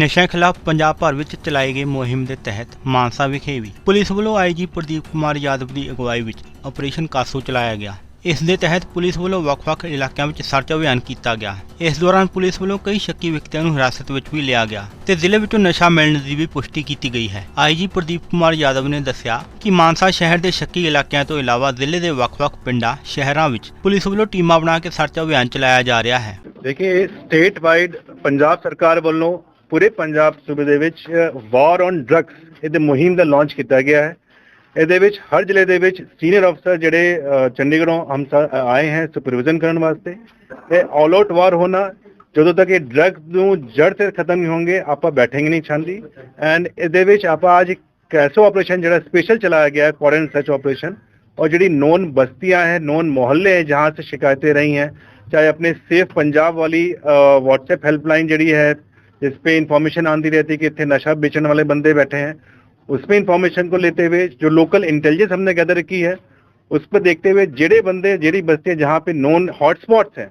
ਨਸ਼ਿਆਂ ਖਿਲਾਫ ਪੰਜਾਬ ਭਰ ਵਿੱਚ ਚਲਾਏ ਗਏ ਮੁਹਿੰਮ ਦੇ ਤਹਿਤ ਮਾਨਸਾ ਵਿਖੇ ਵੀ ਪੁਲਿਸ ਵੱਲੋਂ ਆਈਜੀ ਪ੍ਰਦੀਪ ਕੁਮਾਰ ਯਾਦਵ ਦੀ ਅਗਵਾਈ ਵਿੱਚ ਆਪਰੇਸ਼ਨ ਕਾਸੋ ਚਲਾਇਆ ਗਿਆ। ਇਸ ਦੇ ਤਹਿਤ ਪੁਲਿਸ ਵੱਲੋਂ ਵੱਖ-ਵੱਖ ਇਲਾਕਿਆਂ ਵਿੱਚ ਸਰਚ ਅਭਿਆਨ ਕੀਤਾ ਗਿਆ। ਇਸ ਦੌਰਾਨ ਪੁਲਿਸ ਵੱਲੋਂ ਕਈ ਸ਼ੱਕੀ ਵਿਅਕਤੀਆਂ ਨੂੰ ਹਿਰਾਸਤ ਵਿੱਚ ਵੀ ਲਿਆ ਗਿਆ ਤੇ ਜ਼ਿਲ੍ਹੇ ਵਿੱਚੋਂ ਨਸ਼ਾ ਮਿਲਣ ਦੀ ਵੀ ਪੁਸ਼ਟੀ ਕੀਤੀ ਗਈ ਹੈ। ਆਈਜੀ ਪ੍ਰਦੀਪ ਕੁਮਾਰ ਯਾਦਵ ਨੇ ਦੱਸਿਆ ਕਿ ਮਾਨਸਾ ਸ਼ਹਿਰ ਦੇ ਸ਼ੱਕੀ ਇਲਾਕਿਆਂ ਤੋਂ ਇਲਾਵਾ ਜ਼ਿਲ੍ਹੇ ਦੇ ਵੱਖ-ਵੱਖ ਪਿੰਡਾਂ, ਸ਼ਹਿਰਾਂ ਵਿੱਚ ਪੁਲਿਸ ਵੱਲੋਂ ਟੀਮਾਂ ਬਣਾ ਕੇ ਸਰਚ ਅਭਿਆਨ ਚਲਾਇਆ ਜਾ ਰਿਹਾ ਹੈ। ਦੇਖिए ਸਟੇਟ ਵਾਈਡ ਪੰਜਾਬ ਸਰਕਾਰ ਵੱਲੋਂ ਪੂਰੇ ਪੰਜਾਬ ਸੂਬੇ ਦੇ ਵਿੱਚ ਵਾਰ ਔਨ ਡਰੱਗਸ ਇਹਦੇ ਮੁਹਿੰਮ ਦਾ ਲਾਂਚ ਕੀਤਾ ਗਿਆ ਹੈ। ਇਹਦੇ ਵਿੱਚ ਹਰ ਜ਼ਿਲ੍ਹੇ ਦੇ ਵਿੱਚ ਸੀਨੀਅਰ ਅਫਸਰ ਜਿਹੜੇ ਚੰਡੀਗੜ੍ਹੋਂ ਹਮ ਆਏ ਹਨ ਸੁਪਰਵਿਜ਼ਨ ਕਰਨ ਵਾਸਤੇ। ਇਹ ਆਲ ਆਊਟ ਵਾਰ ਹੋਣਾ, ਜਦੋਂ ਤੱਕ ਇਹ ਡਰੱਗ ਨੂੰ ਜੜ ਤੇ ਖਤਮ ਨਹੀਂ ਹੋਣਗੇ, ਆਪਾਂ ਬੈਠਾਂਗੇ ਨਹੀਂ ਛਾਂਦੀ। ਐਂਡ ਇਹਦੇ ਵਿੱਚ ਆਪਾਂ ਅੱਜ ਇੱਕ ਐਸੋ ਆਪਰੇਸ਼ਨ ਜਿਹੜਾ ਸਪੈਸ਼ਲ ਚਲਾਇਆ ਗਿਆ ਹੈ ਫੋਰਨ ਸਰਚ ਆਪਰੇਸ਼ਨ ਔਰ ਜਿਹੜੀ ਨੋਨ ਬਸਤੀਆਂ ਹੈ ਨੋਨ ਮੁਹੱਲੇ ਹੈ जहाँ से ਸ਼ਿਕਾਇਤਾਂ ਰਹੀ ਹੈ ਚਾਹੇ ਆਪਣੇ ਸੇਫ ਪੰਜਾਬ ਵਾਲੀ व्हाट्सएप ਹੈਲਪਲਾਈਨ ਜਿਹੜੀ ਹੈ जिस पे इंफॉर्मेशन आती रहती कि इतने नशा बेचने वाले बंदे बैठे हैं उस पर इंफॉर्मेशन को लेते हुए जो लोकल इंटेलिजेंस हमने गैदर की है उस पर देखते हुए जेड़े बंदे जेड़ी बस्तियाँ जहाँ पे नॉन हॉटस्पॉट्स हैं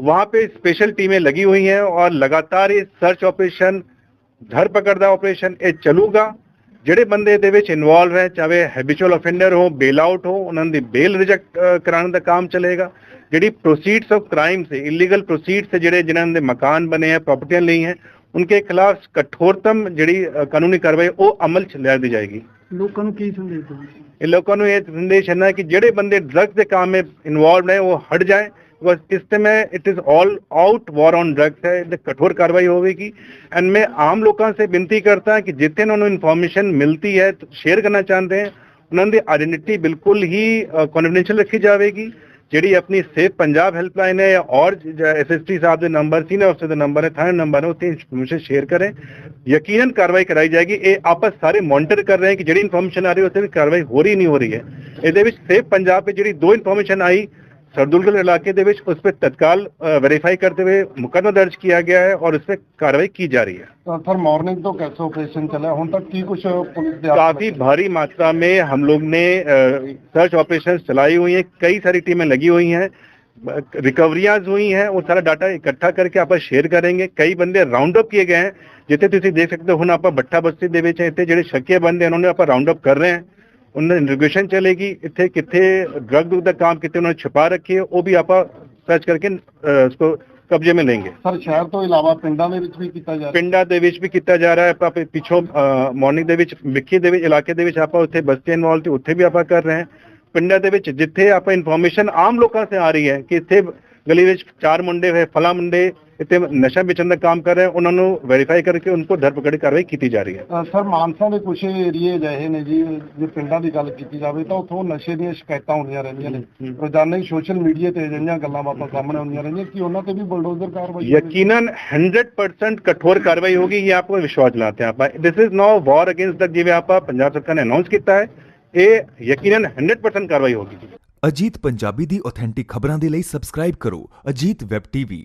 वहाँ पे स्पेशल टीमें लगी हुई हैं और लगातार ये सर्च ऑपरेशन धर पकड़दा ऑपरेशन ਇਹ ਚੱਲੂਗਾ ਜਿਹੜੇ ਬੰਦੇ ਦੇ ਵਿੱਚ ਇਨਵੋਲਵ ਹੈ ਚਾਹੇ ਹੈਬਿਚੁਅਲ ਅਫੈਂਡਰ ਹੋ ਬੇਲ ਆਊਟ ਹੋ ਉਹਨਾਂ ਦੀ ਬੇਲ ਰਿਜੈਕਟ ਕਰਾਉਣ ਦਾ ਕੰਮ ਚੱਲੇਗਾ ਜਿਹੜੀ ਪ੍ਰੋਸੀਡਸ ਆਫ ਕ੍ਰਾਈਮ ਸੇ ਇਲੀਗਲ ਪ੍ਰੋਸੀਡਸ ਜਿਹੜੇ ਜਿਨ੍ਹਾਂ ਦੇ ਮਕਾਨ ਬਣੇ ਆ ਪ੍ਰਾਪਰਟੀਆਂ ਲਈ ਹੈ उनके खिलाफ कठोरतम ਜਿਹੜੀ ਅ, ਕਾਨੂੰਨੀ ਕਾਰਵਾਈ ਉਹ ਅਮਲ ਚ ਲਿਆ ਦੀ ਜਾਏਗੀ ਲੋਕਾਂ ਨੂੰ ਕੀ ਸੰਦੇਸ਼ ਦਿੰਦੇ ਇਹ ਲੋਕਾਂ ਨੂੰ ਇਹ ਸੰਦੇਸ਼ ਹੈ ਨਾ ਕਿ ਜਿਹੜੇ ਬੰਦੇ ਡਰੱਗਸ ਦੇ ਕੰਮ ਵਿੱਚ ਇਨਵੋਲਵਡ ਹੈ ਉਹ ਹਟ ਜਾਏ ਬਿਕੋਜ਼ ਇਸ ਤੇ ਮੈਂ it is all out war on drugs ਹੈ ਇਹਦੇ ਕਠੋਰ ਕਾਰਵਾਈ ਹੋਵੇਗੀ ਐਂਡ ਮੈਂ ਆਮ ਲੋਕਾਂ ਸੇ ਬੇਨਤੀ ਕਰਤਾ ਕਿ ਜਿੱਥੇ ਉਹਨਾਂ ਨੂੰ ਇਨਫੋਰਮੇਸ਼ਨ ਮਿਲਤੀ ਹੈ ਸ਼ੇਅਰ ਕਰਨਾ ਚਾਹੁੰਦੇ हैं ਉਹਨਾਂ ਦੀ ਆਇਡੈਂਟੀਟੀ ਬਿਲਕੁਲ ਹੀ ਕੌਨਫੀਡੈਂਸ਼ੀਅਲ ਰੱਖੀ ਜਾਵੇਗੀ ਜਿਹੜੀ ਆਪਣੀ ਸੇਫ ਪੰਜਾਬ ਹੈਲਪਲਾਈਨ ਹੈ और एसएसटी साहब ਦੇ ਨੰਬਰ ਸੀ ਨਾ, ਉਸੇ ਦੇ ਨੰਬਰ ਹੈ, ਥਾਣੇ ਨੰਬਰ ਹੈ, ਉੱਥੇ ਇਨਫੋਰਮੇਸ਼ਨ ਸ਼ੇਅਰ ਕਰੇ। ਯਕੀਨਨ ਕਾਰਵਾਈ ਕਰਾਈ ਜਾਏਗੀ। ਇਹ ਆਪਸ ਸਾਰੇ ਮੋਨਿਟਰ ਕਰ ਰਹੇ ਹੈ ਕਿ ਜਿਹੜੀ ਇਨਫੋਰਮੇਸ਼ਨ ਆ ਰਹੀ ਹੈ ਉੱਥੇ ਵੀ ਕਾਰਵਾਈ ਹੋ ਰਹੀ, ਨਹੀਂ ਹੋ ਰਹੀ ਹੈ। ਇਹਦੇ ਵਿੱਚ ਸੇਫ ਪੰਜਾਬ 'ਤੇ ਜਿਹੜੀ ਦੋ ਇਨਫੋਰਮੇਸ਼ਨ ਆਈ सरदुलगढ़ इलाके ਦੇ ਵਿੱਚ ਉਸ पे तत्काल वेरीफाई करते हुए मुकदमा दर्ज किया गया है और उस पे कार्रवाई की जा रही है ਤਾਂ ਸਰ ਮਾਰਨਿੰਗ ਤੋਂ ਕੈਸੋ ਆਪਰੇਸ਼ਨ ਚੱਲਿਆ ਹੁਣ ਤੱਕ ਕੀ ਕੁਝ ਪੁਲਿਸ ਦੇ काफी भारी मात्रा में हम लोग ने सर्च ऑपरेशन चलाई हुई हैं कई सारी टीमें लगी हुई हैं रिकवरियां हुई हैं वो सारा डाटा इकट्ठा करके आप शेयर करेंगे कई बंदे ਰਾਉਂਡ ਅਪ किए गए हैं ਜਿੱਥੇ ਤੁਸੀਂ ਦੇਖ ਸਕਦੇ ਹੋ ਹੁਣ ਆਪਾਂ ਬੱਠਾ ਬਸਤੀ ਦੇ ਵਿੱਚ ਇੱਥੇ ਜਿਹੜੇ ਸ਼ੱਕੇ ਬੰਦੇ ਉਹਨਾਂ ਨੂੰ ਆਪਾਂ ਰਾਉਂਡ ਅਪ ਕਰ ਰਹੇ ਹਾਂ ਉਹਨਾਂ ਦੀ ਇਨਵੈਸਟੀਗੇਸ਼ਨ ਚੱਲੇਗੀ ਇੱਥੇ ਕਿੱਥੇ ਡਰਗ ਦਾ ਕੰਮ ਕਿਤੇ ਉਹਨਾਂ ਨੇ ਛੁਪਾ ਰੱਖੀ ਹੈ ਉਹ ਵੀ ਆਪਾਂ ਸਰਚ ਕਰਕੇ ਇਸਕੋ ਕਬਜ਼ੇ ਮੇ ਲੈਂਗੇ। ਸਰ ਸ਼ਹਿਰ ਤੋਂ ਇਲਾਵਾ ਪਿੰਡਾਂ ਦੇ ਵਿੱਚ ਵੀ ਕੀਤਾ ਜਾ ਰਿਹਾ? ਪਿੰਡਾਂ ਦੇ ਵਿੱਚ ਵੀ ਕੀਤਾ ਜਾ ਰਿਹਾ ਹੈ ਆਪਾਂ ਪਿੱਛੋਂ ਮਾਰਨਿੰਗ ਦੇ ਵਿੱਚ ਮਿੱਕੀ ਦੇ ਵਿੱਚ ਇਲਾਕੇ ਦੇ ਵਿੱਚ ਆਪਾਂ ਉੱਥੇ ਬਸਤੀ ਇਨਵੋਲਵ ਤੇ ਉੱਥੇ ਵੀ ਆਪਾਂ ਕਰ ਰਹੇ ਹਾਂ। ਪਿੰਡਾਂ ਦੇ ਵਿੱਚ ਜਿੱਥੇ ਆਪਾਂ ਇਨਫੋਰਮੇਸ਼ਨ ਆਮ ਲੋਕਾਂ ਸੇ ਆ ਰਹੀ ਹੈ ਕਿ ਇੱਥੇ ਗਲੀ ਵਿੱਚ ਚਾਰ ਮੁੰਡੇ ਹੋਏ ਫਲਾ ਮੁੰਡੇ ਇੱਥੇ ਨਸ਼ਾ ਵੇਚਣ ਦਾ ਕੰਮ ਕਰ ਰਹੇ ਉਹਨਾਂ ਨੂੰ ਵੈਰੀਫਾਈ ਕਰਕੇ ਉਹਨਾਂ ਕੋ ਧਰਪਕੜ ਕਾਰਵਾਈ ਕੀਤੀ ਜਾ ਰਹੀ ਹੈ। ਸਰ ਮਾਨਸਾ ਦੇ ਕੁਝ ਏਰੀਏ ਅਜਿਹੇ ਨੇ ਜੀ ਜੇ ਪਿੰਡਾਂ ਦੀ ਗੱਲ ਕੀਤੀ ਜਾਵੇ ਤਾਂ ਉੱਥੋਂ ਨਸ਼ੇ ਦੀਆਂ ਸ਼ਿਕਾਇਤਾਂ ਹੁੰਦੀਆਂ ਰਹਿੰਦੀਆਂ ਨੇ। ਰੋਜ਼ਾਨਾ ਹੀ ਸੋਸ਼ਲ ਮੀਡੀਆ ਤੇ ਅਜਿਹੀਆਂ ਗੱਲਾਂ ਬਾਤਾਂ ਸਾਹਮਣੇ ਆਉਂਦੀਆਂ ਰਹਿੰਦੀਆਂ ਕਿ ਉਹਨਾਂ ਤੇ ਵੀ ਬਲਡੋਜ਼ਰ ਕਾਰਵਾਈ? ਯਕੀਨਨ 100% ਕਠੋਰ ਕਾਰਵਾਈ ਹੋਗੀ ਇਹ ਆਪਕੋ ਵਿਸ਼ਵਾਸ ਦਿਲਾते हैं ਆਪਾਂ। This is now war against ਦ ਜਿਵੇਂ ਆਪਾਂ ਪੰਜਾਬ ਸਰਕਾਰ ਨੇ ਅਨਾਉਂਸ ਕੀਤਾ ਹੈ ਇਹ ਯਕੀਨਨ 100% ਕਾਰਵਾਈ ਹੋਗੀ ਅਜੀਤ ਪੰਜਾਬੀ ਦੀ ਆਥੈਂਟਿਕ ਖਬਰਾਂ ਦੇ ਲਈ ਸਬਸਕ੍ਰਾਈਬ ਕਰੋ ਅਜੀਤ ਵੈਬ ਟੀਵੀ